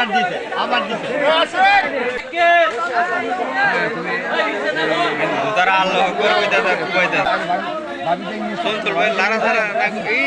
আবার দিতে আবার দিতে তারা আল্লাহ করে কইতে থাকে কইতে চল চল ভাই লারা সারা এই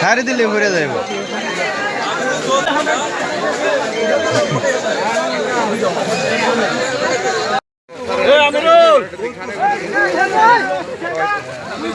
ছাড়ি দিলে ঘুরে যাইব।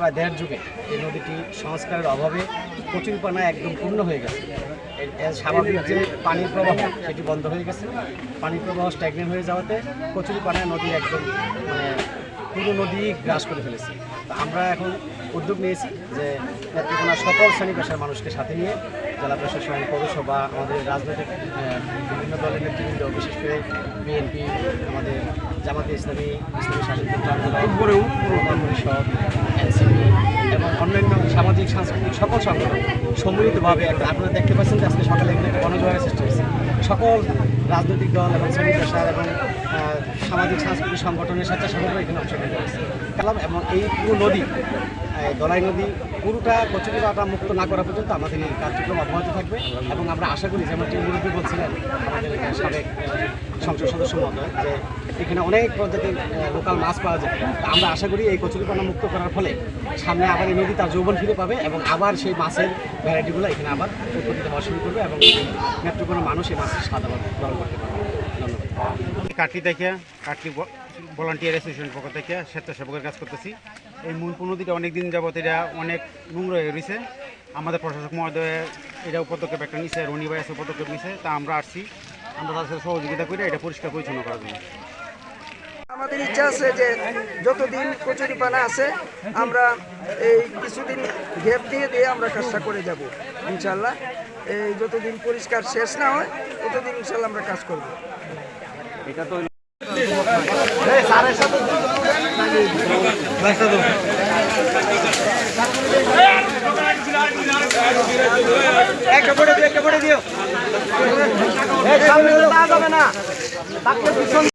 প্রায় দেড় যুগে এই নদীটি সংস্কারের অভাবে কচুরিপানা একদম পূর্ণ হয়ে গেছে। স্বাভাবিক যে পানির প্রবাহ সেটি বন্ধ হয়ে গেছে। পানির প্রবাহ স্ট্যাগনেন্ট হয়ে যাওয়াতে কচুরিপানা নদী একদম মানে পুরো নদী গ্রাস করে ফেলেছে। তো আমরা এখন উদ্যোগ নিয়েছি যে নেত্রকোনা সকল শ্রেণি পেশার মানুষকে সাথে নিয়ে জেলা প্রশাসন পৌরসভা আমাদের রাজনৈতিক বিভিন্ন দলের নেতৃবৃন্দ বিশেষ করে বিএনপি আমাদের জামাতে ইসলামী ইসলামী শাসনতন্ত্র আন্দোলন অন্যান্য সামাজিক, সাংস্কৃতিক সকল সংগঠন সম্মিলিতভাবে একটা আপনারা দেখতে পাচ্ছেন যে আজকে সকালে এখানে একটা গণজোয়ারের সৃষ্টি হয়েছে। সকল রাজনৈতিক দল এবং শ্রমিক পেশার এবং সামাজিক, সাংস্কৃতিক সংগঠনের স্বেচ্ছাসেবকরা এখানে অংশগ্রহণ করেছে। এবং এই পুরো নদী দলাই নদী, পুরোটা কচুরিপাতা মুক্ত না করা পর্যন্ত আমাদের এই কার্যক্রম অব্যাহত থাকবে এবং আমরা আশা করি যেমন টিম মুরব্বী বলছিলেন আমাদের সাবেক সংসদ সদস্য মহোদয়, যে এখানে অনেক প্রজাতির লোকাল মাছ পাওয়া যায়। আমরা আশা করি এই কচুরিপানা মুক্ত করার ফলে সামনে আবার এই নদী তার যৌবন ফিরে পাবে এবং আবার সেই মাছের ভ্যারাইটিগুলো এখানে আবার উৎপত্তিত হওয়া শুরু করবে এবং নেত্রকোনা মানুষ এই মাছের স্বাদ আবার গ্রহণ করতে পারবে ধন্যবাদ। কাটলি থেকে কাটলি ভলান্টিয়ার অ্যাসোসিয়েশন পক্ষ থেকে স্বেচ্ছাসেবকের কাজ করতেছি। এই মুনপুর নদীটা অনেক দিন যাবত এটা অনেক নোংরা হয়ে রয়েছে। আমাদের প্রশাসক মহোদয় এটা পদক্ষেপ একটা নিছে, রনি ভাই আছে পদক্ষেপ নিছে। তা আমরা আসছি। আমরা তাদের সহযোগিতা করে এটা পরিষ্কার পরিচ্ছন্ন করার জন্য। আমাদের ইচ্ছা আছে যে যতদিন কচুরিপানা আছে আমরা এই কিছুদিন গ্যাপ দিয়ে দিয়ে আমরা কাজটা করে যাব ইনশাল্লাহ এই যতদিন পরিষ্কার শেষ না হয় ততদিন ইনশাল্লাহ আমরা কাজ করব। একটা পড়ে দিও একটা পড়ে দিও সামনে যাবে না।